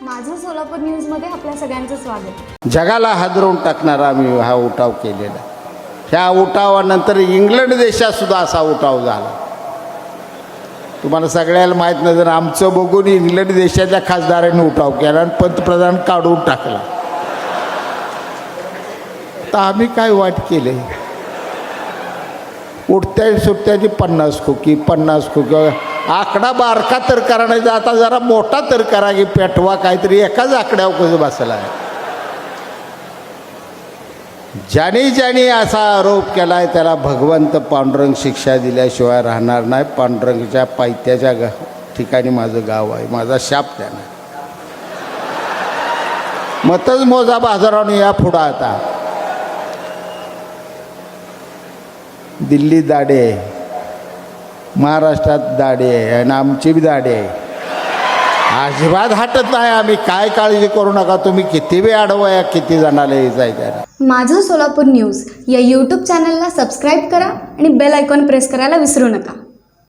सोलापूर न्यूजमध्ये आपल्या सगळ्यांचं स्वागत. जगाला हादरवून टाकणारा आम्ही हा उठाव केलेला. ह्या उठावानंतर इंग्लंड देशात सुद्धा असा उठाव झाला. तुम्हाला सगळ्याला माहीत नाही जर आमचं बघून इंग्लंड देशाच्या खासदारांनी उठाव केला आणि पंतप्रधान काढून टाकला. तर आम्ही काय वाट केले? उठत्या सुटत्याची पन्नास खोकी पन्नास खोकी आकडा बारका तर करा नाही तर आता जरा मोठा तर करा की पेटवा काहीतरी. एकाच आकड्यावर कसं बसला आहे ज्याने ज्याने असा आरोप केला आहे त्याला भगवंत पांडुरंग शिक्षा दिल्याशिवाय राहणार नाही. पांडुरंगच्या पायथ्याच्या गा ठिकाणी माझं गाव आहे. माझा शाप त्यानं. मतच मोजा बाजारावून या पुढं आता. दिल्ली दाडे. आहे महाराष्ट्रात दाढी आहे आणि आमची बी दाढी आहे. अजिबात हटत नाही आम्ही. काय काळजी करू नका. तुम्ही किती वेळ अडवाया किती जणाला जायचं माझं सोलापूर न्यूज या यूट्यूब चॅनलला सबस्क्राईब करा आणि बेल आयकॉन प्रेस करायला विसरू नका.